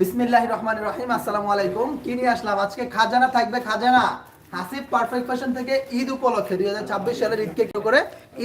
বিসমিল্লাহ রহমান রহিম আলাইকুম। কি নিয়ে আসলাম? আজকে খাজানা থাকবে, খাজানা। পারফেক্ট ফ্যাশন থেকে ঈদ উপলক্ষে দুই হাজার ছাব্বিশ সালের ঈদকে কেউ করে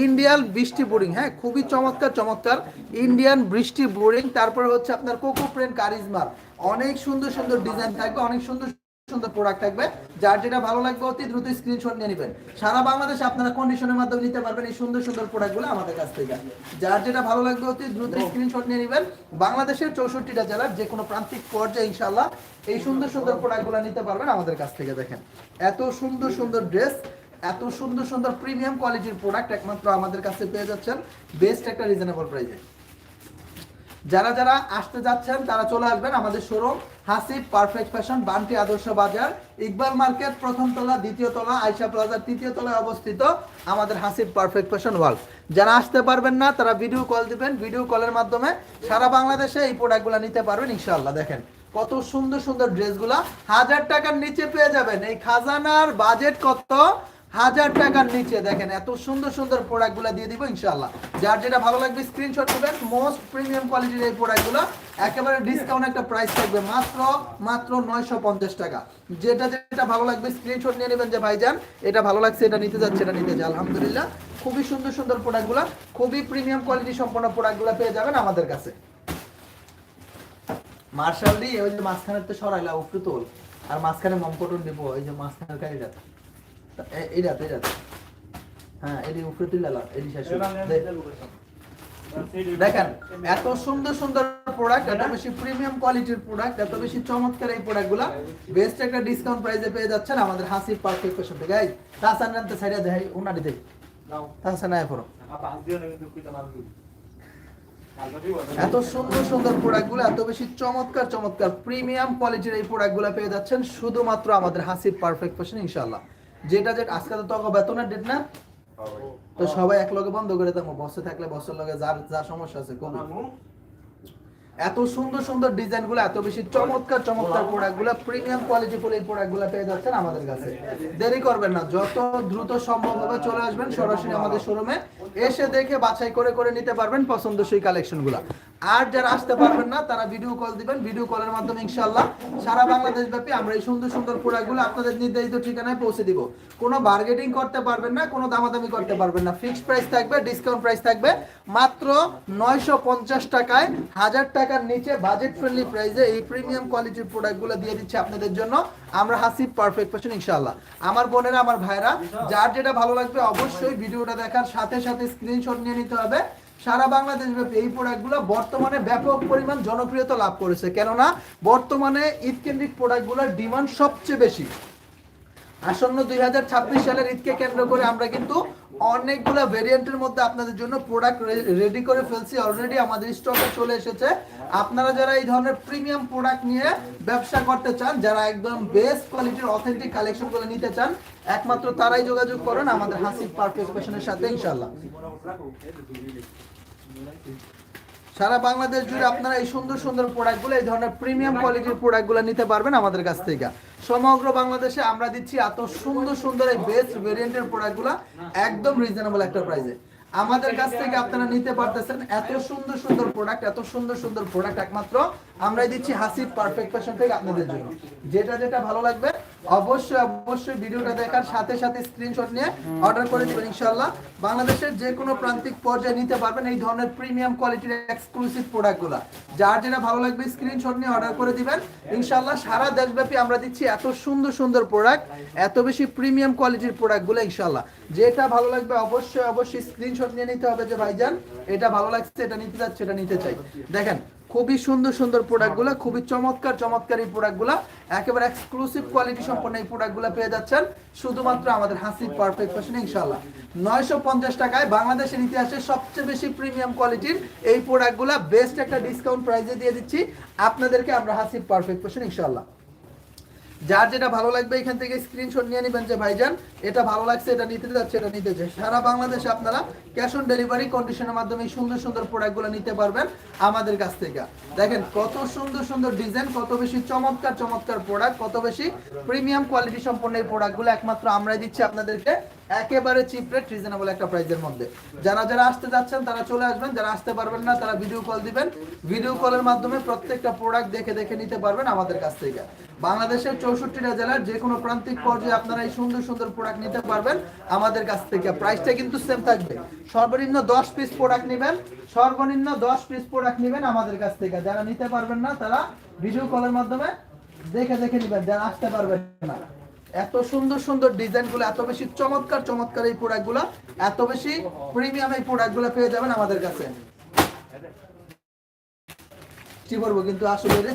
ইন্ডিয়ান বৃষ্টি বোরিং হ্যাঁ খুবই চমৎকার চমৎকার। ইন্ডিয়ান বৃষ্টি বোরিং, তারপরে হচ্ছে আপনার কোকো প্রিন্ট কারিজমার। অনেক সুন্দর সুন্দর ডিজাইন থাকবে, অনেক সুন্দর সুন্দর প্রোডাক্ট থাকবে। যার যেটা ভালো লাগবে অতি দ্রুত স্ক্রিনশট নিয়ে নেবেন। সারা বাংলাদেশে আপনারা কন্ডিশনের মাধ্যমে নিতে পারবেন এই সুন্দর সুন্দর প্রোডাক্টগুলো আমাদের কাছ থেকে। যার যেটা ভালো লাগবে অতি দ্রুত স্ক্রিনশট নিয়ে নেবেন। বাংলাদেশের চৌষট্টিটা জেলার যে কোনো প্রান্তিক পর্যায়ে ইনশাল্লাহ এই সুন্দর সুন্দর প্রোডাক্টগুলো নিতে পারবেন আমাদের কাছ থেকে দেখেন। এত সুন্দর সুন্দর ড্রেস এত সুন্দর সুন্দর প্রিমিয়াম কোয়ালিটির প্রোডাক্ট একমাত্র আমাদের কাছে পেয়ে যাচ্ছেন বেস্ট একটা রিজনেবল প্রাইসে যারা যারা আসতে যাচ্ছেন তারা চলে আসবেন আমাদের showroom Hasib perfect fashion Banti Adarsha Bazar, Iqbal market, প্রথম তলা, দ্বিতীয় তলা আয়সা প্লাজার তৃতীয় তলায় অবস্থিত আমাদের হাসিব পারফেক্ট ফ্যাশন ওয়ার্ল্ড যারা আসতে পারবেন না, তারা ভিডিও কল দিবেন। ভিডিও কলের মাধ্যমে সারা বাংলাদেশে এই প্রোডাক্টগুলো নিতে পারবেন, ইনশাআল্লাহ। দেখেন, কত সুন্দর সুন্দর ড্রেসগুলা হাজার টাকার নিচে পেয়ে যাবেন। এই খাজানার বাজেট কত? হাজার টাকার নিচে দেখেন, এত সুন্দর সুন্দর প্রোডাক্টগুলো দিয়ে দিব ইনশাআল্লাহ। যার যেটা ভালো লাগবে স্ক্রিনশট নেবেন। মোস্ট প্রিমিয়াম কোয়ালিটির এই প্রোডাক্টগুলো একেবারে ডিসকাউন্ট একটা প্রাইস থাকবে মাত্র মাত্র নয়শো পঞ্চাশ টাকা। যেটা যেটা ভালো লাগবে স্ক্রিনশট নিয়ে নেবেন যে ভাইজান এটা ভালো লাগছে, এটা নিতে যাচ্ছে, এটা নিতে যাচ্ছে। আলহামদুলিল্লাহ, খুবই সুন্দর সুন্দর প্রোডাক্টগুলো খুবই প্রিমিয়াম কোয়ালিটি সম্পন্ন প্রোডাক্টগুলো পেয়ে যাবেন আমাদের কাছে। মার্শাল দি ওই যে মাঝখানে তো সরাইলা উপরে তোল। আর মাঝখানে মমপটন দিব ওই যে মাঝখানের কারিটা এইটা এইটা হ্যাঁ এটি উপরে তুলে এটি শেষ দেখেন এত সুন্দর সুন্দর প্রোডাক্ট এত বেশি প্রিমিয়াম কোয়ালিটির প্রোডাক্ট এত বেশি চমৎকার এই প্রোডাক্টগুলো বেস্ট একটা ডিসকাউন্ট প্রাইসে পেয়ে যাচ্ছেন আমাদের হাসির পারফেক্ট ফ্যাশন থেকে। এই তাসান রানতে সাইডে দেখাই উনাটি দেই তাসান আয় পড়ো। এত সুন্দর সুন্দর প্রোডাক্টগুলো এত বেশি চমৎকার চমৎকার প্রিমিয়াম কোয়ালিটির এই প্রোডাক্টগুলো পেয়ে যাচ্ছেন শুধুমাত্র আমাদের হাসির পারফেক্ট ফ্যাশন ইনশাআল্লাহ। যেটা যেটা আজকে তো তখন বেতনের ডেট না? তো সবাই এক লগে বন্ধ করে দেবো বসে থাকলে বসের লগে যার যা সমস্যা আছে কোনো এত সুন্দর সুন্দর ডিজাইনগুলো এত বেশি চমৎকার চমৎকার প্রোডাক্টগুলো প্রিমিয়াম কোয়ালিটি ফুল এই প্রোডাক্টগুলো পেয়ে যাচ্ছেন আমাদের কাছে। দেরি করবেন না যত দ্রুত সম্ভব হবে চলে আসবেন সরাসরি আমাদের শোরুমে এসে দেখে বাছাই করে করে নিতে পারবেন পছন্দসই কালেকশনগুলো আর যারা আসতে পারবেন না, তারা ভিডিও কল দিবেন। ভিডিও কলের মাধ্যমে ইনশাআল্লাহ সারা বাংলাদেশ ব্যাপী আমরা এই সুন্দর সুন্দর প্রোডাক্টগুলো আপনাদের নির্ধারিত ঠিকানায় পৌঁছে দিব। কোনো বার্গেটিং করতে পারবেন না, কোনো দামাদামি করতে পারবেন না। ফিক্সড প্রাইস থাকবে ডিসকাউন্ট প্রাইস থাকবে। মাত্র নয়শো পঞ্চাশ টাকায় হাজার টাকার নিচে বাজেট ফ্রেন্ডলি প্রাইসে এই প্রিমিয়াম কোয়ালিটির প্রোডাক্টগুলো দিয়ে দিচ্ছে আপনাদের জন্য। আমরা হাসি পারফেক্ট ফ্যাশন ইনশাআল্লাহ। আমার বোনেরা, আমার ভাইরা যার যেটা ভালো লাগবে অবশ্যই ভিডিওটা দেখার সাথে সাথে স্ক্রিনশট নিয়ে নিতে হবে। সারা বাংলাদেশ ব্যাপী এই প্রোডাক্টগুলো বর্তমানে ব্যাপক পরিমাণ জনপ্রিয়তা লাভ করেছে। কেননা, বর্তমানে ঈদ কেন্দ্রিক প্রোডাক্টগুলোর ডিমান্ড সবচেয়ে বেশি। আসন্ন দুই সালের ঈদকে কেন্দ্র করে আমরা কিন্তু অনেকগুলো ভেরিয়েন্টের মধ্যে আপনাদের জন্য প্রোডাক্ট রেডি করে ফেলছি। অলরেডি আমাদের স্টকে চলে এসেছে। আপনারা যারা এই ধরনের প্রিমিয়াম প্রোডাক্ট নিয়ে ব্যবসা করতে চান, যারা একদম বেস্ট কোয়ালিটির অথেন্টিক কালেকশনগুলো নিতে চান, একমাত্র তারাই যোগাযোগ করেন আমাদের হাসিব পারফেক্ট ফ্যাশনের সাথে ইনশাল্লাহ সারা বাংলাদেশ জুড়ে আপনারা এই সুন্দর সুন্দর প্রোডাক্টগুলো এই ধরনের প্রিমিয়াম কোয়ালিটির প্রোডাক্টগুলো নিতে পারবেন আমাদের কাছ থেকে। সমগ্র বাংলাদেশে আমরা দিচ্ছি এত সুন্দর সুন্দর এই বেস্ট ভেরিয়েন্টের প্রোডাক্টগুলো একদম রিজনেবল একটা প্রাইসে আমাদের কাছ থেকে আপনারা নিতে পারতেছেন এত সুন্দর সুন্দর প্রোডাক্ট এত সুন্দর সুন্দর প্রোডাক্ট একমাত্র আমরাই দিচ্ছি হাসিব পারফেক্ট ফ্যাশন থেকে আপনাদের জন্য। যেটা যেটা ভালো লাগবে, অবশ্যই অবশ্যই ভিডিওটা দেখার সাথে সাথে স্ক্রিনশট নিয়ে অর্ডার করে দিবেন, ইনশাআল্লাহ। বাংলাদেশের যে কোনো প্রান্তিক পর্যায়ে নিতে পারবেন এই ধরনের প্রিমিয়াম কোয়ালিটির এক্সক্লুসিভ প্রোডাক্টগুলো যার যেটা ভালো লাগবে স্ক্রিনশট নিয়ে অর্ডার করে দিবেন। ইনশাআল্লাহ সারা দেশব্যাপী আমরা দিচ্ছি এত সুন্দর সুন্দর প্রোডাক্ট এত বেশি প্রিমিয়াম কোয়ালিটির প্রোডাক্টগুলো ইনশাআল্লাহ। যেটা ভালো লাগবে, অবশ্যই অবশ্যই স্ক্রিনশট নিয়ে নিতে হবে যে ভাইজান, এটা ভালো লাগছে, এটা নিতে যাচ্ছে, এটা নিতে চাই। দেখেন খুবই সুন্দর সুন্দর প্রোডাক্টগুলো খুবই চমৎকার চমৎকার এই প্রোডাক্টগুলো একেবারে এক্সক্লুসিভ কোয়ালিটি সম্পন্ন এই প্রোডাক্টগুলো পেয়ে যাচ্ছেন শুধুমাত্র আমাদের হাসি পারফেক্ট ফ্যাশন ইনশাআল্লাহ। নয়শো পঞ্চাশ টাকায় বাংলাদেশের ইতিহাসে সবচেয়ে বেশি প্রিমিয়াম কোয়ালিটির এই প্রোডাক্টগুলো বেস্ট একটা ডিসকাউন্ট প্রাইসে দিয়ে দিচ্ছি। আপনাদেরকে আমরা হাসি পারফেক্ট ফ্যাশন ইনশাআল্লাহ। যার যেটা ভালো লাগবে এখান থেকে স্ক্রিনশট নিয়ে নেবেন যে ভাইজান, এটা ভালো লাগছে, এটা নিতে যাচ্ছে, এটা নিতে যাচ্ছে। সারা বাংলাদেশে আপনারা ক্যাশ অন ডেলিভারি কন্ডিশনের মাধ্যমে সুন্দর সুন্দর প্রোডাক্টগুলো নিতে পারবেন আমাদের কাছ থেকে। দেখেন, কত সুন্দর সুন্দর ডিজাইন কত বেশি চমৎকার চমৎকার প্রোডাক্ট কত বেশি প্রিমিয়াম কোয়ালিটি সম্পন্ন এই প্রোডাক্টগুলো একমাত্র আমরাই দিচ্ছি আপনাদেরকে। একেবারে চিপ রেট রিজনেবল একটা প্রাইসের মধ্যে। যারা যারা আসতে যাচ্ছেন, তারা চলে আসবেন। যারা আসতে পারবেন না, তারা ভিডিও কল দিবেন। ভিডিও কলের মাধ্যমে প্রত্যেকটা প্রোডাক্ট দেখে দেখে নিতে পারবেন আমাদের কাছ থেকে। বাংলাদেশের চৌষট্টিটা জেলার যে কোনো প্রান্তিক পর্যায়ে আপনারা এই সুন্দর সুন্দর প্রোডাক্ট নিতে পারবেন আমাদের কাছ থেকে। প্রাইসটা কিন্তু সেম থাকবে। সর্বনিম্ন দশ পিস প্রোডাক্ট নেবেন। সর্বনিম্ন দশ পিস প্রোডাক্ট নেবেন আমাদের কাছ থেকে। যারা নিতে পারবেন না, তারা ভিডিও কলের মাধ্যমে দেখে দেখে নেবেন। যারা আসতে পারবেন না। এত সুন্দর সুন্দর ডিজাইনগুলো এত বেশি চমৎকার চমৎকার এই প্রোডাক্টগুলো, এত বেশি প্রিমিয়াম এই প্রোডাক্টগুলো পেয়ে যাবেন আমাদের কাছে। কি বলব কিন্তু আসলে রে?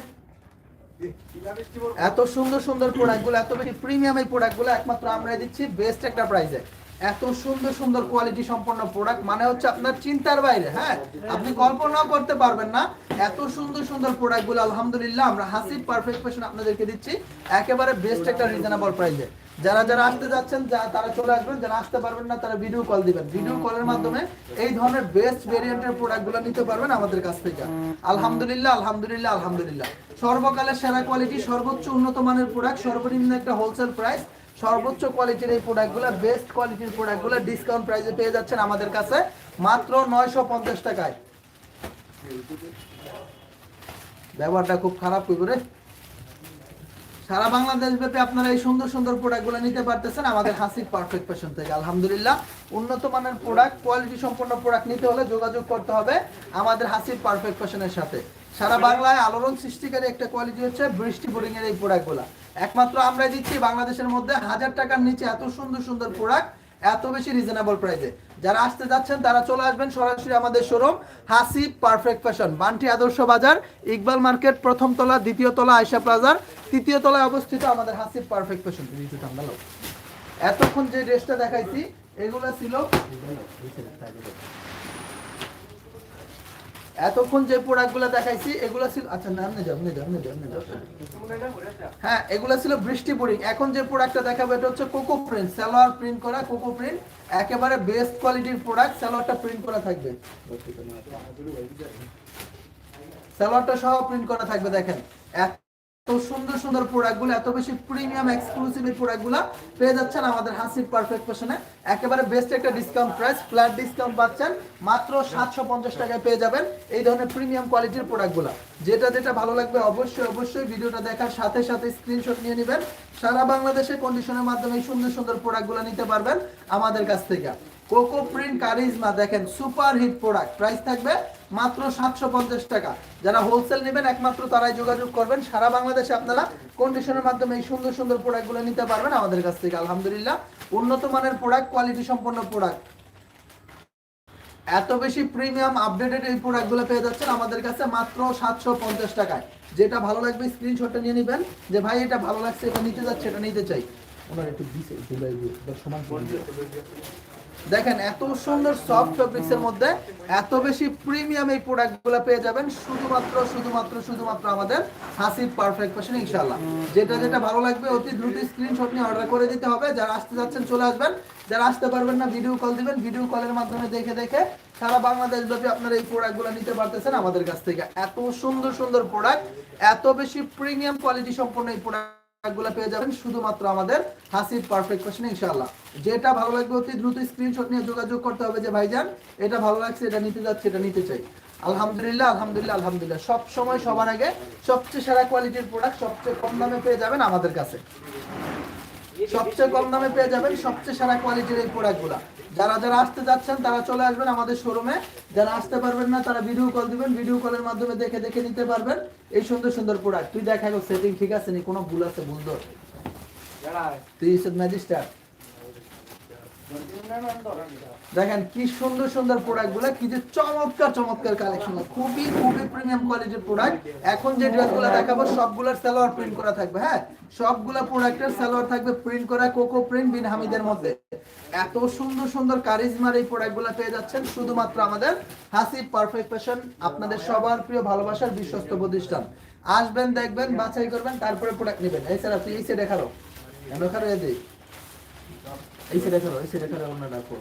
এত সুন্দর সুন্দর প্রোডাক্টগুলো, এত বেশি প্রিমিয়াম এই প্রোডাক্টগুলো একমাত্র আমরা দিচ্ছি বেস্ট একটা প্রাইসে এত সুন্দর সুন্দর কোয়ালিটি সম্পন্ন প্রোডাক্ট মানে হচ্ছে আপনার চিন্তার বাইরে হ্যাঁ? আপনি কল্পনাও করতে পারবেন না। এত সুন্দর সুন্দর প্রোডাক্টগুলো, আলহামদুলিল্লাহ, আমরা হাসিব পারফেক্ট ফ্যাশন আপনাদেরকে দিচ্ছি। একেবারে বেস্ট একটা রিজনেবল প্রাইসে যারা যারা আসতে যাচ্ছেন তারা চলে আসবেন, যারা আসতে পারবেন না, তারা ভিডিও কল দিবেন। ভিডিও কলের মাধ্যমে এই ধরনের বেস্ট ভেরিয়েন্টের প্রোডাক্টগুলো নিতে পারবেন আমাদের কাছ থেকে। আলহামদুলিল্লাহ আলহামদুলিল্লাহ আলহামদুলিল্লাহ। সর্বকালের সেরা কোয়ালিটি সর্বোচ্চ উন্নত মানের প্রোডাক্ট সর্বনিম্ন একটা হোলসেল প্রাইস সর্বোচ্চ কোয়ালিটির এই প্রোডাক্টগুলো বেস্ট কোয়ালিটির প্রোডাক্টগুলো ডিসকাউন্ট প্রাইসে পেয়ে যাচ্ছেন আমাদের কাছে মাত্র নয়শো পঞ্চাশ টাকায়। ব্যবহারটা খুব খারাপ হইব সারা বাংলাদেশ ব্যাপী আপনারা এই সুন্দর সুন্দর প্রোডাক্টগুলো নিতে পারতেছেন, আমাদের হাসির পারফেক্ট ফ্যাশন থেকে। আলহামদুলিল্লাহ, উন্নত মানের প্রোডাক্ট কোয়ালিটি সম্পন্ন প্রোডাক্ট নিতে হলে যোগাযোগ করতে হবে আমাদের হাসির পারফেক্ট ফ্যাশনের সাথে। সারা বাংলায় আলোড়ন সৃষ্টিকারী একটা কোয়ালিটি হচ্ছে বৃষ্টি বোরিং এর এই প্রোডাক্টগুলো একমাত্র আমরা দিচ্ছি, বাংলাদেশের মধ্যে হাজার টাকার নিচে এত সুন্দর সুন্দর প্রোডাক্ট এত বেশি রিজনেবল প্রাইসে যারা আসতে যাচ্ছেন, তারা চলে আসবেন সরাসরি আমাদের showroom Hasib perfect fashion Banti Adarsha Bazar, Iqbal market, প্রথম তলা, দ্বিতীয় তলা আয়সা প্লাজার, তৃতীয় তলায় অবস্থিত আমাদের হাসিব পারফেক্ট ফ্যাশন এতক্ষণ যে ড্রেসটা দেখাইছি, এগুলো ছিল এতক্ষণ যে প্রোডাক্টগুলো দেখাইছি, এগুলো ছিল আচ্ছা না আপনি যাও নে যাও আপনি যাও হ্যাঁ এগুলো ছিল বৃষ্টি বোরিং এখন যে প্রোডাক্টটা দেখাবো, এটা হচ্ছে কোকো প্রিন্ট। সালোয়ার প্রিন্ট করা কোকো প্রিন্ট। একেবারে বেস্ট কোয়ালিটির প্রোডাক্ট। সালোয়ারটা প্রিন্ট করা থাকবে। সালোয়ারটা সহ প্রিন্ট করা থাকবে, দেখেন। এত সুন্দর সুন্দর প্রোডাক্টগুলো এত বেশি প্রিমিয়াম এক্সক্লুসিভ এই প্রোডাক্টগুলো পেয়ে যাচ্ছেন আমাদের হাসির পারফেক্ট ফ্যাশনে একেবারে বেস্ট একটা ডিসকাউন্ট প্রাইস ফ্ল্যাট ডিসকাউন্ট পাচ্ছেন, মাত্র সাতশো পঞ্চাশ টাকায় পেয়ে যাবেন এই ধরনের প্রিমিয়াম কোয়ালিটির প্রোডাক্টগুলো যেটা যেটা ভালো লাগবে অবশ্যই অবশ্যই ভিডিওটা দেখার সাথে সাথে স্ক্রিনশট নিয়ে নেবেন। সারা বাংলাদেশে কন্ডিশনের মাধ্যমে এই সুন্দর সুন্দর প্রোডাক্টগুলো নিতে পারবেন আমাদের কাছ থেকে। কোকো প্রিন্ট কারিজমা দেখেন, সুপার হিট প্রোডাক্ট। প্রাইস থাকবে মাত্র সাতশো পঞ্চাশ টাকা। যারা হোলসেল নেবেন, একমাত্র তারাই যোগাযোগ করবেন। সারা বাংলাদেশে আপনারা কন্ডিশনের মাধ্যমে এই সুন্দর সুন্দর প্রোডাক্টগুলো নিতে পারবেন আমাদের কাছ থেকে, আলহামদুলিল্লাহ। উন্নত মানের প্রোডাক্ট কোয়ালিটি সম্পন্ন প্রোডাক্ট। এত বেশি প্রিমিয়াম আপডেটেড এই প্রোডাক্টগুলো পেয়ে যাচ্ছেন আমাদের কাছে মাত্র সাতশো পঞ্চাশ টাকায়। যেটা ভালো লাগবে স্ক্রিনশটটা নিয়ে নেবেন যে, ভাই, এটা ভালো লাগছে, এটা নিতে যাচ্ছে, এটা নিতে চাই। ওনার একটু সমান। দেখেন, এত সুন্দর সফট ফেব্রিক্স এর মধ্যে এত বেশি প্রিমিয়াম এই প্রোডাক্ট প্রোডাক্টগুলো পেয়ে যাবেন। শুধুমাত্র শুধুমাত্র শুধুমাত্র আমাদের হাসিব পারফেক্ট ফ্যাশন ইনশাআল্লাহ। যেটা যেটা ভালো লাগবে, অতি দ্রুত স্ক্রিনশট নিয়ে অর্ডার করে দিতে হবে। যারা আসতে যাচ্ছেন, চলে আসবেন। যারা আসতে পারবেন না ভিডিও কল দিবেন। ভিডিও কলের মাধ্যমে দেখে দেখে সারা বাংলাদেশ ব্যাপী আপনারা এই প্রোডাক্ট প্রোডাক্টগুলো নিতে পারতেছেন আমাদের কাছ থেকে। এত সুন্দর সুন্দর প্রোডাক্ট এত বেশি প্রিমিয়াম কোয়ালিটি সম্পন্ন এই প্রোডাক্ট প্রোডাক্টগুলো পেয়ে যাবেন শুধুমাত্র আমাদের হাসিব পারফেক্ট কোশ্চেন ইনশাআল্লাহ। যেটা ভালো লাগবে অতি দ্রুত স্ক্রিনশট নিয়ে যোগাযোগ করতে হবে যে ভাইজান, এটা ভালো লাগছে, এটা নিতে যাচ্ছে, এটা নিতে চাই। আলহামদুলিল্লাহ আলহামদুলিল্লাহ আলহামদুলিল্লাহ। সব সময় সবার আগে সবচেয়ে সেরা কোয়ালিটির প্রোডাক্ট সবচেয়ে কম দামে পেয়ে যাবেন আমাদের কাছে। সবচেয়ে কম দামে পেয়ে যাবেন সবচেয়ে সেরা কোয়ালিটির এই প্রোডাক্টগুলো যারা যারা আসতে যাচ্ছেন তারা চলে আসবেন আমাদের শোরুমে যারা আসতে পারবেন না তারা ভিডিও কল দিবেন। ভিডিও কলের মাধ্যমে দেখে দেখে নিতে পারবেন এই সুন্দর সুন্দর প্রোডাক্ট তুই দেখা সেটিং ঠিক আছে নি? কোনো ভুল আছে ভুল ধর তুই ম্যাজিস্ট্রেট ম্যাজিস্টার দেখেন কি সুন্দর সুন্দর প্রোডাক্টগুলো, কি যে চমৎকার চমৎকার কালেকশন খুবই খুবই প্রিমিয়াম কোয়ালিটির প্রোডাক্ট এখন যে ড্রেসগুলো দেখাবো, সবগুলোর সালোয়ার প্রিন্ট করা থাকবে হ্যাঁ? সবগুলা প্রোডাক্টের সালোয়ার থাকবে প্রিন্ট করা কোকো প্রিন্ট বিন হামিদের মধ্যে। এত সুন্দর সুন্দর কারিজমার এই প্রোডাক্টগুলো পেয়ে যাচ্ছেন শুধুমাত্র আমাদের হাসিব পারফেক্ট ফ্যাশন আপনাদের সবার প্রিয় ভালোবাসার বিশ্বস্ত প্রতিষ্ঠান। আসবেন, দেখবেন, বাছাই করবেন, তারপরে প্রোডাক্ট নেবেন। এই স্যার আপনি এই সাইডে খারো দেখারো এই দিক। এই সাইডে খারো এই সাইডে খারো অন্য ডাকো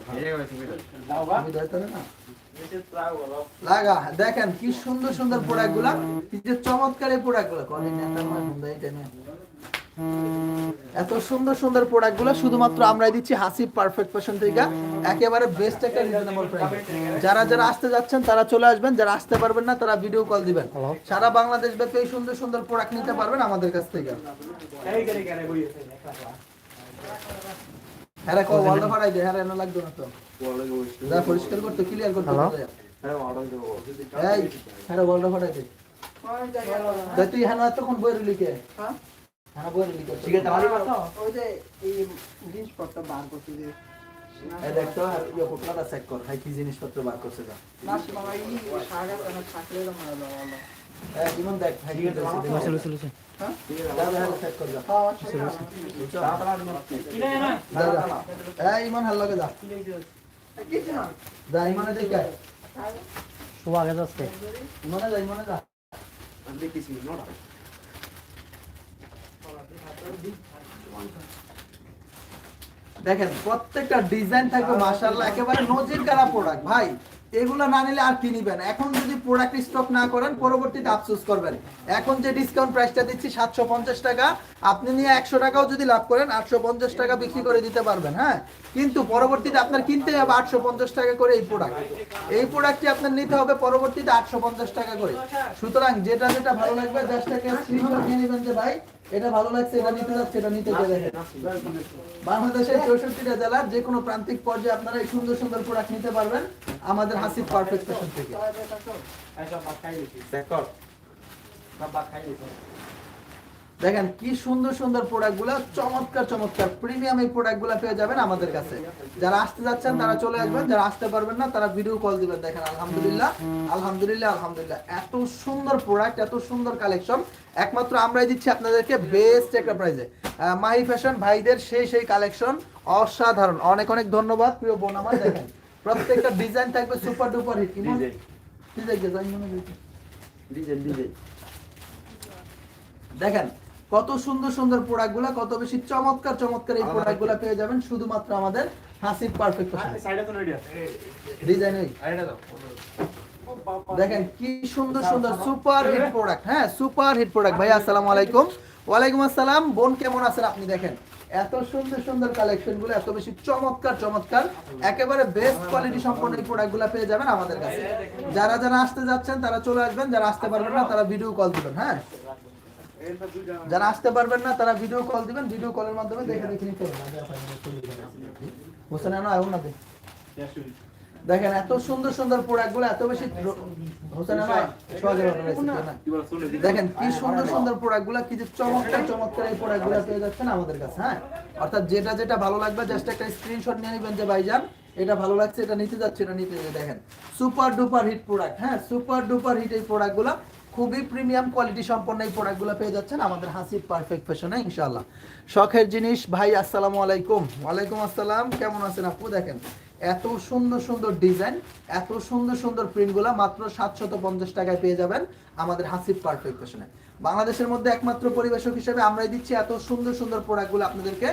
আমি ধরতে হবে না? লাগা দেখেন কি সুন্দর সুন্দর প্রোডাক্টগুলা। কি যে চমৎকার এই প্রোডাক্টগুলা। এত সুন্দর সুন্দর প্রোডাক্টগুলো শুধুমাত্র আমরাই দিচ্ছি হাসি পারফেক্ট ফ্যাশন থেকে। একেবারে বেস্ট একটা রিজনেবল প্রাইস যারা যারা আসতে যাচ্ছেন তারা চলে আসবেন। যারা আসতে পারবেন না তারা ভিডিও কল দিবেন। সারা বাংলাদেশ ব্যাপী এই সুন্দর সুন্দর প্রোডাক্ট নিতে পারবেন আমাদের কাছ থেকে। হ্যাঁ কো ওয়ালটা ফাড়াই দে হ্যাঁ এনে লাগবে না তো। যা পরিষ্কার করতে ক্লিয়ার করতে হবে। এই হ্যাঁ ওয়ালটা ফাড়াই দে। দা তুই হ্যাঁ এতক্ষণ বই রইলি কে? হ্যাঁ? বই রইলি কে? ঠিক আছে ওই যে এই জিনিসপত্র বার করতে যে এই দেখ তো আর ইয়ে চেক কর কি জিনিসপত্র বার করছে যা। মাস মামা এই থাকলে তো মারা যাবে দেখেন প্রত্যেকটা ডিজাইন থাকবে মাশাআল্লাহ একেবারে নজির কারা প্রোডাক্ট ভাই। এগুলো না নিলে আর কি নিবেন এখন যদি প্রোডাক্ট স্টক না করেন, পরবর্তীতে আফসোস করবেন। এখন যে ডিসকাউন্ট প্রাইসটা দিচ্ছি, সাতশো পঞ্চাশ টাকা, আপনি নিয়ে একশো টাকাও যদি লাভ করেন, আটশো পঞ্চাশ টাকা বিক্রি করে দিতে পারবেন হ্যাঁ? কিন্তু পরবর্তীতে আপনার কিনতে হবে আটশো পঞ্চাশ টাকা করে এই প্রোডাক্ট এই প্রোডাক্টটি আপনার নিতে হবে পরবর্তীতে আটশো পঞ্চাশ টাকা করে। সুতরাং যেটা যেটা ভালো লাগবে জাস্ট একটা স্ক্রিনশট নিয়ে নেবেন যে, ভাই এটা ভালো লাগছে এটা নিতে যাচ্ছে এটা নিতে গেলে। বাংলাদেশের চৌষট্টিটা জেলার যে কোনো প্রান্তিক পর্যায়ে আপনারা এই সুন্দর সুন্দর প্রোডাক্ট নিতে পারবেন আমাদের হাসিব পারফেক্ট ফ্যাশন থেকে। দেখেন কি সুন্দর সুন্দর প্রোডাক্টগুলো চমৎকার চমৎকার প্রিমিয়াম এই প্রোডাক্টগুলো পেয়ে যাবেন আমাদের কাছে। যারা আসতে যাচ্ছেন তারা চলে আসবেন যারা আসতে পারবেন না তারা ভিডিও কল দিবেন। দেখেন আলহামদুলিল্লাহ আলহামদুলিল্লাহ আলহামদুলিল্লাহ। এত সুন্দর প্রোডাক্ট এত সুন্দর কালেকশন একমাত্র আমরাই দিচ্ছি আপনাদেরকে বেস্ট একটা প্রাইজে মাহি ফ্যাশন ভাইদের সেই সেই কালেকশন অসাধারণ। অনেক অনেক ধন্যবাদ প্রিয় বোন আমার। দেখেন প্রত্যেকটা ডিজাইন। থাকবে সুপার ডুপার হিট দেখেন কত সুন্দর সুন্দর প্রোডাক্টগুলো কত বেশি চমৎকার চমৎকার এই প্রোডাক্টগুলো পেয়ে যাবেন। শুধুমাত্র আমাদের হাসিব পারফেক্ট ডিজাইন দেখেন কি সুন্দর সুন্দর সুপার হিট প্রোডাক্ট হ্যাঁ সুপার হিট প্রোডাক্ট ভাই আসসালামু আলাইকুম। ওয়ালাইকুম আসসালাম। বোন কেমন আছেন আপনি দেখেন? এত সুন্দর সুন্দর কালেকশনগুলো এত বেশি চমৎকার চমৎকার। একেবারে বেস্ট কোয়ালিটি সম্পন্ন এই প্রোডাক্টগুলো পেয়ে যাবেন আমাদের কাছে। যারা যারা আসতে যাচ্ছেন তারা চলে আসবেন। যারা আসতে পারবেন না তারা ভিডিও কল দিবেন হ্যাঁ? যারা আসতে পারবেন না, তারা ভিডিও কল দিবেন ভিডিও কলের মাধ্যমে দেখে দেখে নিতে পারবেন আনো আয়ুন না দেখেন, এত সুন্দর সুন্দর প্রোডাক্টগুলো, এত বেশি না। দেখেন, কি সুন্দর সুন্দর প্রোডাক্টগুলা, কি যে চমৎকার চমৎকার এই প্রোডাক্টগুলা পেয়ে যাচ্ছেন আমাদের কাছে হ্যাঁ? অর্থাৎ যেটা যেটা ভালো লাগবে জাস্ট একটা স্ক্রিনশট নিয়ে নেবেন যে, ভাইজান, এটা ভালো লাগছে, এটা নিতে যাচ্ছে, এটা নিতে দেখেন সুপার ডুপার হিট প্রোডাক্ট হ্যাঁ? সুপার ডুপার হিট এই প্রোডাক্টগুলা খুবই প্রিমিয়াম কোয়ালিটি সম্পন্ন এই প্রোডাক্টগুলো পেয়ে যাচ্ছেন আমাদের হাসির পারফেক্ট ফ্যাশনে ইনশাল্লাহ শখের জিনিস, ভাই, আসসালামু আলাইকুম। ওয়ালাইকুম আসসালাম। কেমন আছেন আপু? দেখেন, এত সুন্দর সুন্দর ডিজাইন এত সুন্দর সুন্দর প্রিন্টগুলো মাত্র সাতশত পঞ্চাশ টাকায় পেয়ে যাবেন। আমাদের হাসিব পারফেক্ট ফ্যাশনে বাংলাদেশের মধ্যে একমাত্র পরিবেশক হিসেবে আমরাই দিচ্ছি এত সুন্দর সুন্দর প্রোডাক্টগুলো আপনাদেরকে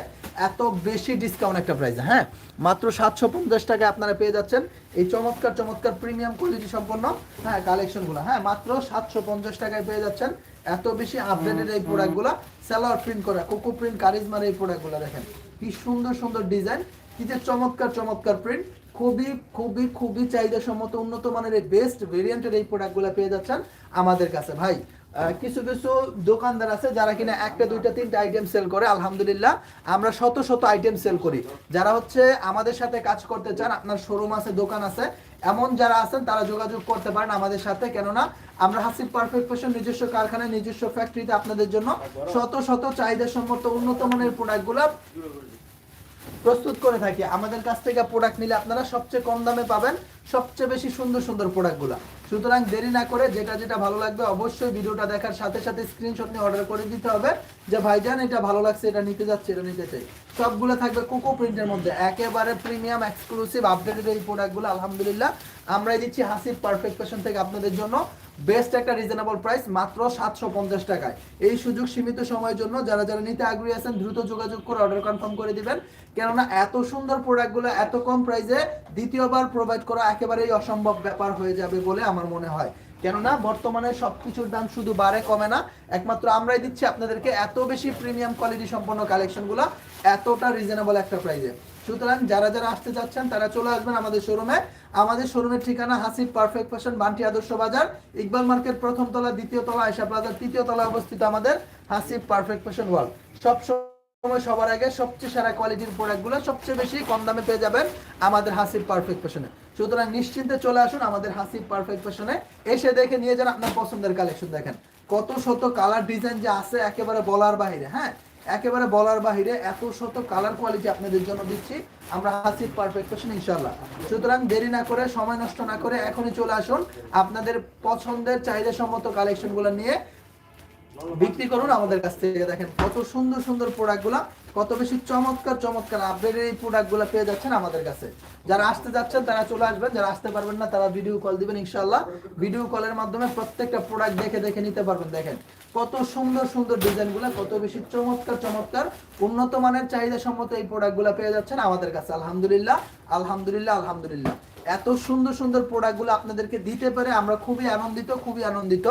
এত বেশি ডিসকাউন্ট একটা প্রাইসে হ্যাঁ? মাত্র সাতশো পঞ্চাশ টাকায় আপনারা পেয়ে যাচ্ছেন এই চমৎকার চমৎকার প্রিমিয়াম কোয়ালিটি সম্পন্ন হ্যাঁ কালেকশনগুলো হ্যাঁ মাত্র সাতশো পঞ্চাশ টাকায় পেয়ে যাচ্ছেন এত বেশি আপডেটেড এই প্রোডাক্টগুলো সেলার প্রিন্ট করা, কোকো প্রিন্ট কারিজমার এই প্রোডাক্টগুলো দেখেন। কি সুন্দর সুন্দর ডিজাইন কি যে চমৎকার চমৎকার প্রিন্ট খুবই খুবই খুবই চাহিদা সম্মত উন্নত মানের এই বেস্ট ভেরিয়েন্টের এই প্রোডাক্টগুলো পেয়ে যাচ্ছেন আমাদের কাছে। ভাই কিছু কিছু দোকানদার আছে যারা কিনা একটা, দুইটা, তিনটা আইটেম সেল করে, আলহামদুলিল্লাহ, আমরা শত শত আইটেম সেল করি। যারা হচ্ছে আমাদের সাথে কাজ করতে চান, আপনার শোরুম আছে, দোকান আছে, এমন যারা আছেন, তারা যোগাযোগ করতে পারেন আমাদের সাথে। কেননা, আমরা হাসিব পারফেক্ট ফ্যাশন নিজস্ব কারখানায় নিজস্ব ফ্যাক্টরিতে আপনাদের জন্য শত শত চাহিদা সম্মত উন্নত মানের প্রোডাক্টগুলো প্রস্তুত করে থাকি। আমাদের কাছ থেকে প্রোডাক্ট নিলে আপনারা সবচেয়ে কম দামে পাবেন। সবচেয়ে বেশি সুন্দর সুন্দর প্রোডাক্টগুলো। সুতরাং দেরি না করে যেটা যেটা ভালো লাগবে অবশ্যই ভিডিওটা দেখার সাথে সাথে স্ক্রিনশট নিয়ে অর্ডার করে দিতে হবে। যে ভাইজান, এটা ভালো লাগছে, এটা নিতে যাচ্ছে, এটা নিতে চাই। সবগুলো থাকবে কোকো প্রিন্টের মধ্যে। একেবারে প্রিমিয়াম এক্সক্লুসিভ আপডেটেড এই প্রোডাক্টগুলো, আলহামদুলিল্লাহ। আমরাই দিচ্ছি হাসিব পারফেক্ট ফ্যাশন থেকে আপনাদের জন্য। বেস্ট একটা রিজনেবল প্রাইস মাত্র সাতশো পঞ্চাশ টাকায়। এই সুযোগ সীমিত সময়ের জন্য যারা যারা নিতে আগ্রহী আছেন, দ্রুত যোগাযোগ করে অর্ডার কনফার্ম করে দিবেন। কেননা এত সুন্দর প্রোডাক্টগুলো এত কম প্রাইসে দ্বিতীয়বার প্রোভাইড করা একেবারেই অসম্ভব ব্যাপার হয়ে যাবে বলে আমার মনে হয়। কেননা, বর্তমানে সবকিছুর দাম শুধু বাড়ে কমে না, একমাত্র আমরাই দিচ্ছি আপনাদেরকে এত বেশি প্রিমিয়াম কোয়ালিটি সম্পন্ন কালেকশনগুলো এতটা রিজনেবল একটা প্রাইজে সুতরাং যারা যারা আসতে যাচ্ছেন তারা চলে আসবেন আমাদের শোরুমে আমাদের শোরুমের ঠিকানা Hasib perfect fashion Bunty Adarsha Bazar, Iqbal market প্রথম তলা, দ্বিতীয় তলা আয়সা প্লাজার তৃতীয় তলায় অবস্থিত আমাদের হাসিব পারফেক্ট ফ্যাশন ওয়ার্ল্ড সব সময় সবার আগে সবচেয়ে সেরা কোয়ালিটির প্রোডাক্টগুলো সবচেয়ে বেশি কম দামে পেয়ে যাবেন আমাদের হাসিব পারফেক্ট ফ্যাশনে সুতরাং নিশ্চিন্তে চলে আসুন আমাদের হাসিব পারফেক্ট ফ্যাশনে এসে দেখে নিয়ে যান আপনার পছন্দের কালেকশন দেখেন। কত শত কালার ডিজাইন যে আছে একেবারে বলার বাহিরে হ্যাঁ? একেবারে বলার বাহিরে এত শত কালার কোয়ালিটি আপনাদের জন্য দিচ্ছি। আমরা হাসিব পারফেক্ট ফ্যাশন ইনশাল্লাহ সুতরাং দেরি না করে, সময় নষ্ট না করে এখনই চলে আসুন। আপনাদের পছন্দের চাহিদা সম্মত কালেকশনগুলো নিয়ে বিক্রি করুন আমাদের কাছ থেকে। দেখেন কত সুন্দর সুন্দর প্রোডাক্টগুলো কত বেশি চমৎকার চমৎকার আপডেটের এই প্রোডাক্টগুলো পেয়ে যাচ্ছেন আমাদের কাছে। যারা আসতে যাচ্ছেন, তারা চলে আসবেন, যারা আসতে পারবেন না, তারা ভিডিও কল দিবেন ইনশাল্লাহ ভিডিও কলের মাধ্যমে প্রত্যেকটা প্রোডাক্ট দেখে দেখে নিতে পারবেন, দেখেন। কত সুন্দর সুন্দর ডিজাইনগুলো কত বেশি চমৎকার চমৎকার, উন্নত মানের চাহিদা সম্মত এই প্রোডাক্টগুলো পেয়ে যাচ্ছেন আমাদের কাছে। আলহামদুলিল্লাহ আলহামদুলিল্লাহ আলহামদুলিল্লাহ। এত সুন্দর সুন্দর প্রোডাক্টগুলো আপনাদেরকে দিতে পারে আমরা খুবই আনন্দিত খুবই আনন্দিত।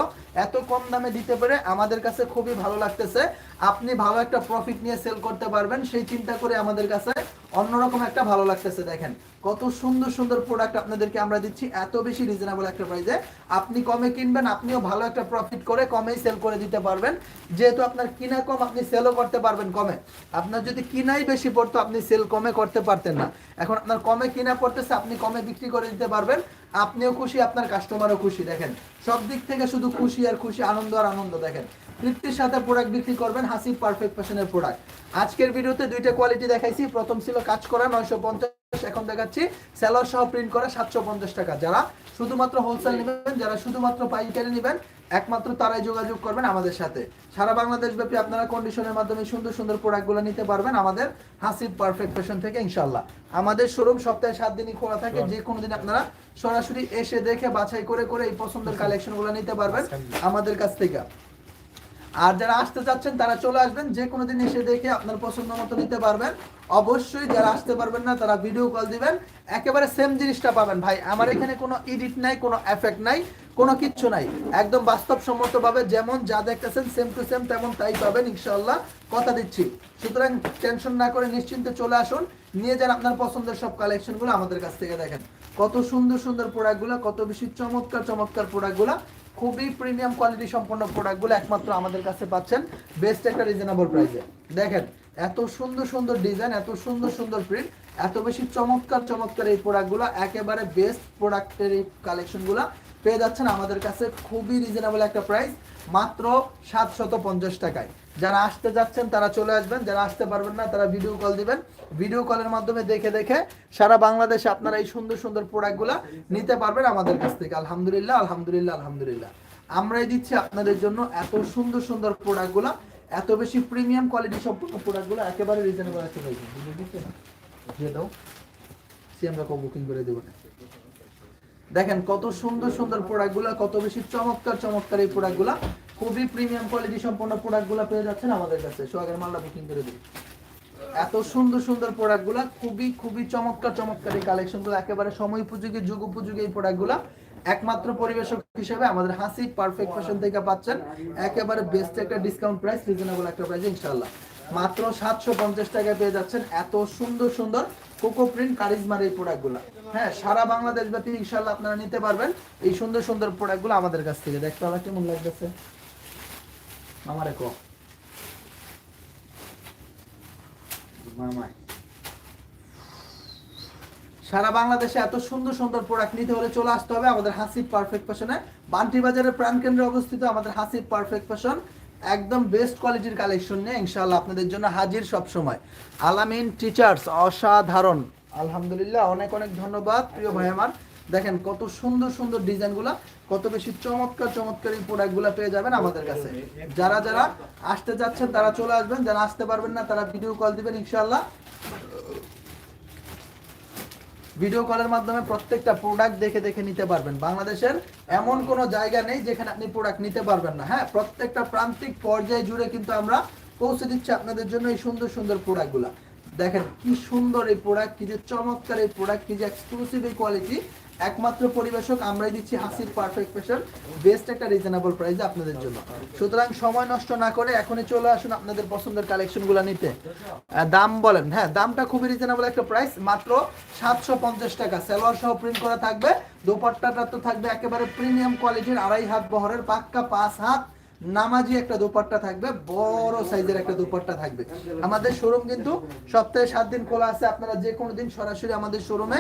এত কম দামে দিতে পেরে আমাদের কাছে খুবই ভালো লাগতেছে। আপনি ভালো একটা প্রফিট নিয়ে সেল করতে পারবেন, সেই চিন্তা করে আমাদের কাছে অন্যরকম একটা ভালো লাগতেছে, দেখেন। কত সুন্দর সুন্দর প্রোডাক্ট আপনাদেরকে আমরা দিচ্ছি, এত বেশি রিজনেবল একটা প্রাইসে আপনি কমে কিনবেন, আপনিও ভালো একটা প্রফিট করে কমেই সেল করে দিতে পারবেন। যেহেতু আপনার কিনা কম, আপনি সেলও করতে পারবেন কমে। আপনার যদি কিনাই বেশি পড়তো, আপনি সেল কমে করতে পারতেন না। এখন আপনার কমে কিনা পড়তেছে, আপনি কমে বিক্রি করে দিতে পারবেন। আপনিও খুশি, আপনার কাস্টমারও খুশি। দেখেন, সব দিক থেকে শুধু খুশি আর খুশি, আনন্দ আর আনন্দ, দেখেন। তৃপ্তির সাথে প্রোডাক্ট বিক্রি করবেন, হাসি পারফেক্ট ফ্যাশনের প্রোডাক্ট আজকের ভিডিওতে দুইটা কোয়ালিটি দেখাইছি। প্রথম ছিল কাজ করা, নয়শো পঞ্চাশ। এখন দেখাচ্ছি স্যালার সহ প্রিন্ট করা সাতশো পঞ্চাশ টাকা। যারা শুধুমাত্র হোলসেল নেবেন, যারা শুধুমাত্র পাইকারি নেবেন একমাত্র তারাই যোগাযোগ করবেন আমাদের সাথে। সারা বাংলাদেশ ব্যাপী আপনারা কন্ডিশনের মাধ্যমে সুন্দর সুন্দর প্রোডাক্টগুলো নিতে পারবেন আমাদের হাসিব পারফেক্ট ফ্যাশন থেকে ইনশাল্লাহ আমাদের শোরুম সপ্তাহে সাত দিনই খোলা থাকে যে কোনো দিন আপনারা সরাসরি এসে দেখে বাছাই করে করে এই পছন্দের কালেকশনগুলো নিতে পারবেন আমাদের কাছ থেকে। আর যারা আসতে চাচ্ছেন তারা চলে আসবেন যে কোনো দিন এসে দেখে আপনার পছন্দ মতো নিতে পারবেন। অবশ্যই যারা আসতে পারবেন না তারা ভিডিও কল দিবেন। একেবারে সেম জিনিসটা পাবেন। ভাই আমার এখানে কোনো এডিট নাই কোনো এফেক্ট নাই। কোনো কিচ্ছু নাই। একদম বাস্তবসম্মতভাবে যেমন যা দেখতেছেন সেম টু সেম তেমন তাই পাবেন ইনশাআল্লাহ। কথা দিচ্ছি। সুতরাং টেনশন না করে নিশ্চিন্তে চলে আসুন। নিয়ে যান আপনার পছন্দের সব কালেকশনগুলো আমাদের কাছ থেকে দেখেন। কত সুন্দর সুন্দর প্রোডাক্টগুলো কত বেশি চমৎকার চমৎকার প্রোডাক্টগুলো খুবই প্রিমিয়াম কোয়ালিটি সম্পন্ন প্রোডাক্টগুলো একমাত্র আমাদের কাছে পাচ্ছেন। বেস্ট একটা রিজনেবল প্রাইসে দেখেন, এত সুন্দর সুন্দর ডিজাইন এত সুন্দর সুন্দর প্রিন্ট এত বেশি চমৎকার চমৎকার এই প্রোডাক্টগুলো একেবারে বেস্ট প্রোডাক্টের এই কালেকশনগুলো পেয়ে যাচ্ছেন আমাদের কাছে খুবই রিজনেবল একটা প্রাইস মাত্র সাতশত পঞ্চাশ টাকায়। যারা আসতে যাচ্ছেন, তারা চলে আসবেন, যারা আসতে পারবেন না, তারা ভিডিও কল দিবেন। ভিডিও কলের মাধ্যমে দেখে দেখে সারা বাংলাদেশে আপনারা এই সুন্দর সুন্দর প্রোডাক্টগুলো নিতে পারবেন আমাদের কাছ থেকে। আলহামদুলিল্লাহ আলহামদুলিল্লাহ আলহামদুলিল্লাহ। আমরাই দিচ্ছি আপনাদের জন্য এত সুন্দর সুন্দর প্রোডাক্টগুলো এত বেশি প্রিমিয়াম কোয়ালিটি সম্পূর্ণ প্রোডাক্টগুলো একেবারে রিজনেবল একটা প্রাইস দিয়ে দাও। সে আমরা বুকিং করে দেবো। না দেখেন কত সুন্দর সুন্দর প্রোডাক্টগুলো কত বেশি চমৎকার চমৎকার এই প্রোডাক্টগুলো খুবই প্রিমিয়াম কোয়ালিটি সম্পন্ন প্রোডাক্টগুলো পেয়ে যাচ্ছেন আমাদের কাছে। সোহাগের মালটা বুকিং করে দিই। এত সুন্দর সুন্দর প্রোডাক্টগুলো খুবই খুবই চমৎকার চমৎকার এই কালেকশনগুলো একেবারে সময় উপযোগী, যুগ উপযোগী এই প্রোডাক্টগুলো একমাত্র পরিবেশক হিসেবে আমাদের হাসি পারফেক্ট ফ্যাশন থেকে পাচ্ছেন। একেবারে বেস্ট একটা ডিসকাউন্ট প্রাইস রিজনেবল একটা প্রাইস ইনশাআল্লাহ। মাত্র সাতশো পঞ্চাশ টাকায় পেয়ে যাচ্ছেন এত সুন্দর সুন্দর কোকো প্রিন্ট কারিজমার এই প্রোডাক্টগুলো। হ্যাঁ সারা বাংলাদেশ ব্যাপী ইনশাআল্লাহ আপনারা নিতে পারবেন এই সুন্দর সুন্দর প্রোডাক্টগুলো আমাদের কাছ থেকে। দেখতে হবে কেমন লাগতেছে? আমারে কো। মামাই। সারা বাংলাদেশে এত সুন্দর সুন্দর প্রোডাক্ট নিতে হলে চলে আসতে হবে আমাদের হাসিব পারফেক্ট ফ্যাশনে। বান্টি বাজারের প্রাণকেন্দ্রে অবস্থিত আমাদের হাসিব পারফেক্ট ফ্যাশন। একদম বেস্ট কোয়ালিটির কালেকশন নিয়ে ইনশাআল্লাহ আপনাদের জন্য হাজির সব সময় আলামিন টিচার্স অসাধারণ। আলহামদুলিল্লাহ, অনেক অনেক ধন্যবাদ প্রিয় ভাই আমার। দেখেন কত সুন্দর সুন্দর ডিজাইনগুলো, কত বেশি চমৎকার চমৎকার এই প্রোডাক্টগুলো পেয়ে যাবেন আমাদের কাছে। যারা যারা আসতে যাচ্ছেন, তারা চলে আসবেন, যারা আসতে পারবেন না, তারা ভিডিও কল দিবেন ইনশাআল্লাহ। ভিডিও কলের মাধ্যমে প্রত্যেকটা প্রোডাক্ট দেখে দেখে নিতে পারবেন। বাংলাদেশের এমন কোনো জায়গা নেই যেখানে আপনি প্রোডাক্ট নিতে পারবেন না। হ্যাঁ প্রত্যেকটা প্রান্তিক পর্যায়ে জুড়ে কিন্তু আমরা পৌঁছে দিচ্ছি আপনাদের জন্য এই সুন্দর সুন্দর প্রোডাক্টগুলো দেখেন কি সুন্দর এই প্রোডাক্ট কি যে চমৎকার এই প্রোডাক্ট কি যে এক্সক্লুসিভ এই কোয়ালিটি একমাত্র পরিবেশক, আমরাই দিচ্ছি হাসির পারফেক্ট ফ্যাশন বেস্ট একটা রিজনেবল প্রাইসে আপনাদের জন্য। সুতরাং সময় নষ্ট না করে এখনই চলে আসুন আপনাদের পছন্দের কালেকশনগুলো নিতে। দাম বলেন হ্যাঁ দামটা খুবই রিজনেবল একটা প্রাইস মাত্র সাতশো পঞ্চাশ টাকা। সেলোয়ার সহ প্রিন্ট করা থাকবে, দোপাট্টাটা তো থাকবে একেবারে প্রিমিয়াম কোয়ালিটির আড়াই হাত বহরের, পাক্কা পাঁচ হাত নামাজি একটা দুপাট্টা থাকবে, বড় সাইজের একটা দুপাট্টা থাকবে। আমাদের শোরুম কিন্তু সপ্তাহে সাত দিন খোলা আছে, আপনারা যে কোনো দিন সরাসরি আমাদের শোরুমে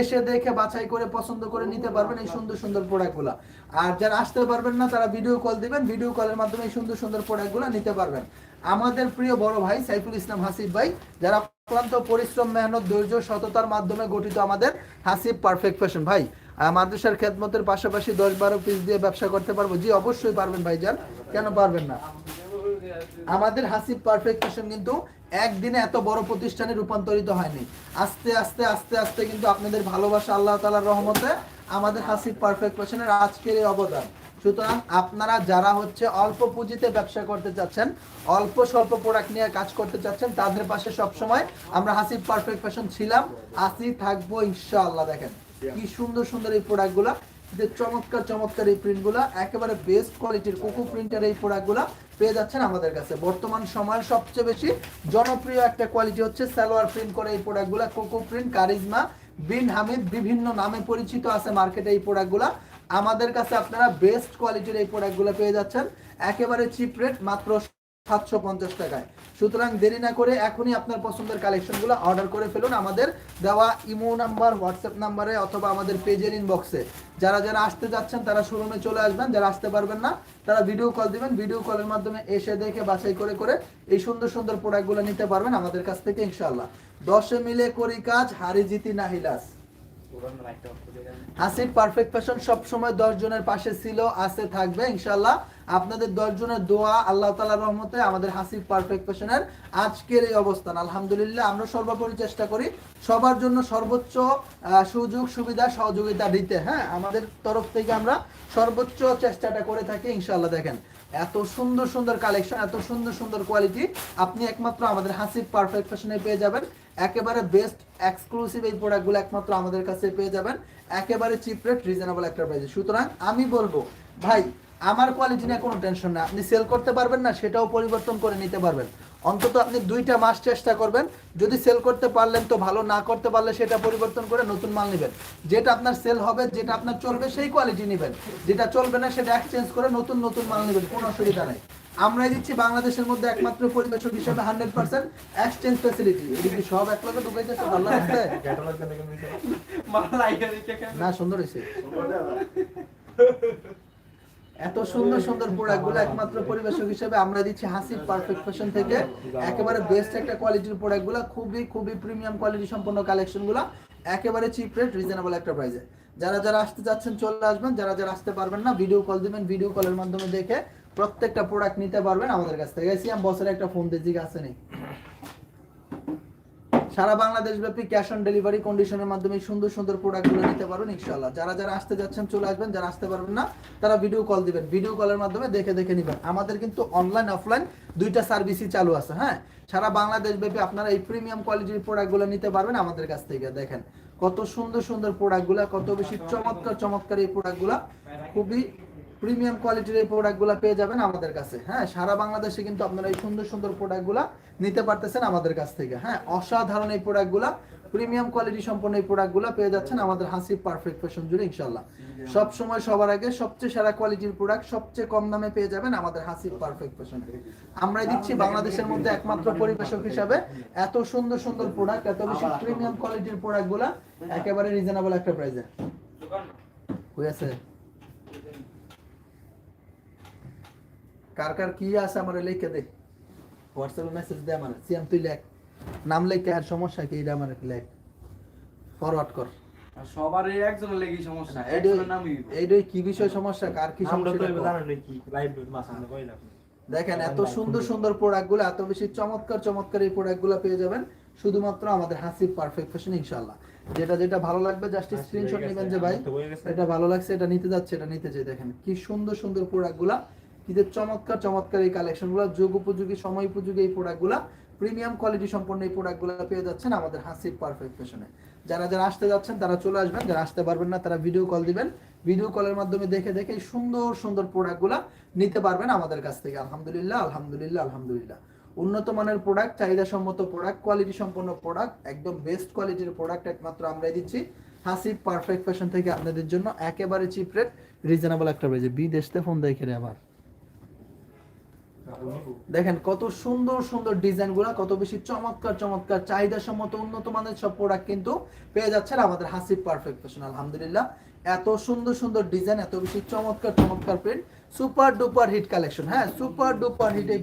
এসে দেখে বাছাই করে, পছন্দ করে নিতে পারবেন এই সুন্দর সুন্দর প্রোডাক্টগুলো আর যারা আসতে পারবেন না, তারা ভিডিও কল দিবেন ভিডিও কলের মাধ্যমে এই সুন্দর সুন্দর প্রোডাক্টগুলো নিতে পারবেন। আমাদের প্রিয় বড় ভাই সাইফুল ইসলাম হাসিফ ভাই, যারা অক্লান্ত পরিশ্রম, মেহনত, ধৈর্য, সততার মাধ্যমে গঠিত আমাদের হাসিফ পারফেক্ট ফ্যাশন ভাই মাদ্রাসার খেদমতের পাশাপাশি দশ বারো পিস দিয়ে ব্যবসা করতে পারব। জি, অবশ্যই পারবেন ভাইজান। কেন পারবেন না? আমাদের হাসিব পারফেক্ট ফ্যাশন কিন্তু একদিনে এত বড় প্রতিষ্ঠানে রূপান্তরিত হয়নি। আস্তে আস্তে আস্তে আস্তে কিন্তু আপনাদের ভালোবাসা আল্লাহ তালার রহমতে আমাদের হাসিব পারফেক্ট ফ্যাশনের আজকের এই অবদান। সুতরাং আপনারা যারা হচ্ছে অল্প পুঁজিতে ব্যবসা করতে চাচ্ছেন, অল্প স্বল্প প্রোডাক্ট নিয়ে কাজ করতে চাচ্ছেন, তাদের পাশে সবসময় আমরা হাসিব পারফেক্ট ফ্যাশন ছিলাম। আসি থাকব ইনশাআল্লাহ, দেখেন। কি সুন্দর সুন্দর এই প্রোডাক্টগুলা যে চমৎকার চমৎকার এই প্রিন্টগুলো একেবারে বেস্ট কোয়ালিটির কোকো প্রিন্টের এই প্রোডাক্টগুলো পেয়ে যাচ্ছেন আমাদের কাছে। বর্তমান সময়ের সবচেয়ে বেশি জনপ্রিয় একটা কোয়ালিটি হচ্ছে সালোয়ার প্রিন্ট করে এই প্রোডাক্টগুলো coco print charisma, Bin Hamid, বিভিন্ন নামে পরিচিত আছে মার্কেটে এই প্রোডাক্টগুলো আমাদের কাছে আপনারা বেস্ট কোয়ালিটির এই প্রোডাক্টগুলো পেয়ে যাচ্ছেন। একেবারে চিপ রেট মাত্র সাতশো পঞ্চাশ টাকায়। সুতরাং দেরি না করে এখনই আপনার পছন্দের কালেকশনগুলো অর্ডার করে ফেলুন। আমাদের দেওয়া ইমো নাম্বার হোয়াটসঅ্যাপ নাম্বারে অথবা আমাদের পেজের ইনবক্সে যারা যারা আসতে যাচ্ছেন, তারা শোরুমে চলে আসবেন, যারা আসতে পারবেন না, তারা ভিডিও কল দিবেন। ভিডিও কলের মাধ্যমে এসে দেখে, বাছাই করে করে এই সুন্দর সুন্দর প্রোডাক্টগুলো নিতে পারবেন আমাদের কাছ থেকে ইনশাল্লাহ দশে মিলে করি কাজ, হারি জিতি নাহিলাস পারফেক্ট ফ্যাশন সব সময় পাশে ছিল, আছে, থাকবে আপনাদের দোয়া আল্লাহ রহমতে আমাদের পারফেক্ট ফ্যাশনের আজকের এই অবস্থান। আলহামদুলিল্লাহ, আমরা সর্বোপরি চেষ্টা করি সবার জন্য সর্বোচ্চ সুযোগ, সুবিধা, সহযোগিতা দিতে। হ্যাঁ আমাদের তরফ থেকে আমরা সর্বোচ্চ চেষ্টাটা করে থাকি ইনশাল্লাহ দেখেন। এত সুন্দর সুন্দর কালেকশন এত সুন্দর সুন্দর কোয়ালিটি আপনি একমাত্র আমাদের হাসিব পারফেক্ট ফ্যাশনে পেয়ে যাবেন। একেবারে বেস্ট এক্সক্লুসিভ এই প্রোডাক্টগুলো একমাত্র আমাদের কাছে পেয়ে যাবেন। একেবারে চিপ রেট রিজনেবল একটা প্রাইসে সুতরাং আমি বলব, ভাই, আমার কোয়ালিটি নিয়ে কোনো টেনশন না আপনি সেল করতে পারবেন না, সেটাও পরিবর্তন করে নিতে পারবেন। অন্তত আপনি দুইটা মাস চেষ্টা করবেন। যদি সেল করতে পারলেন তো ভালো না করতে পারলে সেটা পরিবর্তন করে নতুন মাল নেবেন। যেটা আপনার সেল হবে যেটা আপনার চলবে সেই কোয়ালিটি নেবেন। যেটা চলবে না সেটা এক্সচেঞ্জ করে নতুন নতুন মাল নেবেন কোনো অসুবিধা নাই। আমরাই দিচ্ছি বাংলাদেশের মধ্যে একমাত্র পরিবেশক হিসাবে হান্ড্রেড পার্সেন্ট এক্সচেঞ্জ ফেসিলিটি এদিকে সব এক লগে ঢুকাইতেছে? ভালো লাগছে? না সুন্দর হয়েছে এত সুন্দর সুন্দর প্রোডাক্টগুলো একমাত্র পরিবেশক হিসেবে আমরা দিচ্ছি হাসিব পারফেক্ট ফ্যাশন থেকে। একেবারে বেস্ট একটা কোয়ালিটির প্রোডাক্টগুলো খুবই খুবই প্রিমিয়াম কোয়ালিটি সম্পন্ন কালেকশনগুলো একেবারে চিপ রেট রিজনেবল একটা প্রাইসে যারা যারা আসতে যাচ্ছেন চলে আসবেন। যারা যারা আসতে পারবেন না ভিডিও কল দিবেন ভিডিও কলের মাধ্যমে দেখে প্রত্যেকটা প্রোডাক্ট নিতে পারবেন আমাদের কাছ থেকে। সিয়াম বছরে একটা ফোন দিয়ে, জিজ্ঞাসা নেই। সারা বাংলাদেশ ব্যাপী ক্যাশ অন ডেলিভারি কন্ডিশনের মাধ্যমে সুন্দর সুন্দর প্রোডাক্টগুলো নিতে পারবেন, ইনশাআল্লাহ। যারা যারা আসতে যাচ্ছেন, চলে আসবেন, যারা আসতে পারবেন না, তারা ভিডিও কল দিবেন। ভিডিও কলের মাধ্যমে দেখে দেখে নেবেন। আমাদের কিন্তু অনলাইন অফলাইন দুইটা সার্ভিসই চালু আছে হ্যাঁ? সারা বাংলাদেশ ব্যাপী আপনারা এই প্রিমিয়াম কোয়ালিটির প্রোডাক্টগুলো নিতে পারবেন আমাদের কাছ থেকে, দেখেন। কত সুন্দর সুন্দর প্রোডাক্টগুলো কত বেশি চমৎকার চমৎকার এই প্রোডাক্টগুলো খুবই প্রিমিয়াম কোয়ালিটির এই প্রোডাক্টগুলো পেয়ে যাবেন আমাদের কাছে। হ্যাঁ সারা বাংলাদেশে কিন্তু আপনারা এই সুন্দর সুন্দর প্রোডাক্টগুলো নিতে পারতেছেন আমাদের কাছ থেকে। হ্যাঁ অসাধারণ এই প্রোডাক্টগুলো, প্রিমিয়াম কোয়ালিটি সম্পন্ন এই প্রোডাক্টগুলো পেয়ে যাচ্ছেন আমাদের হাসি পারফেক্ট ফ্যাশন জুড়ে ইনশাল্লাহ সব সময় সবার আগে সবচেয়ে সেরা কোয়ালিটির প্রোডাক্ট সবচেয়ে কম দামে পেয়ে যাবেন আমাদের হাসি পারফেক্ট ফ্যাশন। আমরাই দিচ্ছি বাংলাদেশের মধ্যে একমাত্র পরিবেশক হিসাবে এত সুন্দর সুন্দর প্রোডাক্ট, এত বেশি প্রিমিয়াম কোয়ালিটির প্রোডাক্টগুলো একেবারে রিজনেবল একটা প্রাইসে হয়েছে কার কার কি আছে আমার লিখে দে। হোয়াটসঅ্যাপে মেসেজ দে আমার সিএম তুই লেখ। নাম লেখে আর সমস্যা কি? এটা আমার লেখ? ফরওয়ার্ড কর। সবার এই একজনের লেগেই সমস্যা একজনের নামই এইটাই কি বিষয় সমস্যা? কার কি সমস্যা জানেন কি লাইভ মাছ আমরা দেখেন এত সুন্দর সুন্দর প্রোডাক্টগুলো এত বেশি চমৎকার চমৎকার এই প্রোডাক্টগুলো পেয়ে যাবেন। শুধুমাত্র আমাদের হাসিব পারফেক্ট ফ্যাশন ইনশাআল্লাহ। যেটা যেটা ভালো লাগবে জাস্ট স্ক্রিনশট নেবেন যে ভাই। এটা ভালো লাগছে এটা নিতে যাচ্ছে এটা নিতে চাই দেখেন। কি সুন্দর সুন্দর প্রোডাক্টগুলা যে চমৎকার চমৎকার এই কালেকশন কালেকশনগুলো যোগ উপযোগী, সময় উপযোগী এই প্রোডাক্টগুলা প্রিমিয়াম কোয়ালিটি সম্পন্ন এই প্রোডাক্ট প্রোডাক্টগুলো পেয়ে যাচ্ছেন আমাদের হাসিব পারফেক্ট ফ্যাশনে যারা যারা আসতে যাচ্ছেন, তারা চলে আসবেন, যারা আসতে পারবেন না, তারা ভিডিও কল দিবেন। ভিডিও কলের মাধ্যমে দেখে দেখে এই সুন্দর সুন্দর প্রোডাক্টগুলো নিতে পারবেন আমাদের কাছ থেকে। আলহামদুলিল্লাহ আলহামদুলিল্লাহ আলহামদুলিল্লাহ। উন্নত মানের প্রোডাক্ট চাহিদা সম্মত প্রোডাক্ট কোয়ালিটি সম্পন্ন প্রোডাক্ট একদম বেস্ট কোয়ালিটির প্রোডাক্ট একমাত্র আমরাই দিচ্ছি। হাসি পারফেক্ট ফ্যাশন থেকে আপনাদের জন্য একেবারে চিপ রেট রিজনেবল একটা রয়েছে বিদেশতে ফোন দেখে আবার। দেখেন কত সুন্দর সুন্দর ডিজাইনগুলা, কত বেশি চমৎকার চমৎকার চাহিদা সম্মত উন্নত মানের সব প্রোডাক্ট কিন্তু পেয়ে যাচ্ছেন আমাদের হাসিব পারফেক্ট ফ্যাশন আলহামদুলিল্লাহ। এত সুন্দর সুন্দর ডিজাইন এত বেশি চমৎকার চমৎকার print super duper hit collection হ্যাঁ? সুপার ডুপার হিট এই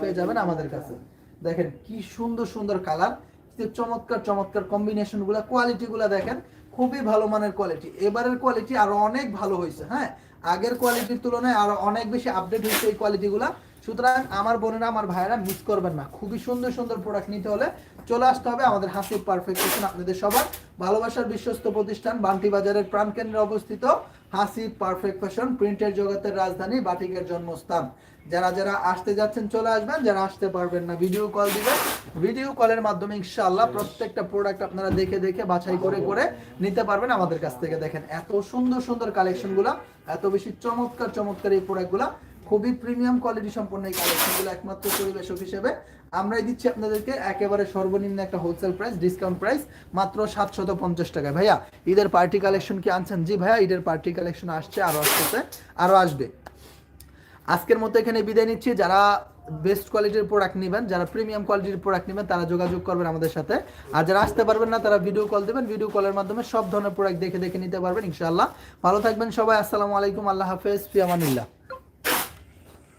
পেয়ে যাবেন আমাদের কাছে। দেখেন কি সুন্দর সুন্দর কালার চমৎকার চমৎকার দেখেন, খুবই ভালো মানের কোয়ালিটি এবারের কোয়ালিটি আরও অনেক ভালো হয়েছে হ্যাঁ? আগের কোয়ালিটির তুলনায় আরও অনেক বেশি আপডেট হয়েছে এই কোয়ালিটি গুলা। সুতরাং আমার বোনেরা আমার ভাইয়েরা মিস করবেন না। খুবই সুন্দর সুন্দর প্রোডাক্ট নিতে হলে চলে আসতে হবে আমাদের হাসিব পারফেকশন আপনাদের সবার ভালোবাসার বিশ্বস্ত প্রতিষ্ঠান বান্টি বাজারের প্রাণকেন্দ্রে অবস্থিত হাসিব পারফেক্ট ফ্যাশন প্রিন্টের জগতের রাজধানী বাটিকের জন্মস্থান। যারা যারা আসতে যাচ্ছেন চলে আসবেন। যারা আসতে পারবেন না ভিডিও কল দিবেন। ভিডিও কলের মাধ্যমে ইনশাআল্লাহ প্রত্যেকটা প্রোডাক্ট আপনারা দেখে দেখে বাছাই করে করে নিতে পারবেন আমাদের কাছ থেকে। দেখেন এত সুন্দর সুন্দর কালেকশনগুলো এত বেশি চমৎকার চমৎকার এই প্রোডাক্টগুলো খুবই প্রিমিয়াম কোয়ালিটি সম্পন্ন এই কালেকশনগুলো একমাত্র পরিবেশক হিসেবে। আমরাই দিচ্ছি আপনাদেরকে একেবারে সর্বনিম্ন একটা হোলসেল প্রাইস ডিসকাউন্ট প্রাইস মাত্র সাতশত পঞ্চাশ টাকায়। ভাইয়া, ঈদের পার্টি কালেকশন কি আনছেন? জি ভাইয়া, ঈদের পার্টি কালেকশন আসছে, আরও আসতেছে, আরও আসবে। আজকের মতো এখানে বিদায় নিচ্ছি। যারা বেস্ট কোয়ালিটির প্রোডাক্ট নেবেন, যারা প্রিমিয়াম কোয়ালিটির প্রোডাক্ট নেবেন, তারা যোগাযোগ করবেন আমাদের সাথে। আর যারা আসতে পারবেন না, তারা ভিডিও কল দেবেন। ভিডিও কলের মাধ্যমে সব ধরনের প্রোডাক্ট দেখে দেখে নিতে পারবেন, ইনশাআল্লাহ। ভালো থাকবেন সবাই। আসসালামু আলাইকুম। আল্লাহ হাফেজ। ফিয়ামানিল্লাহ।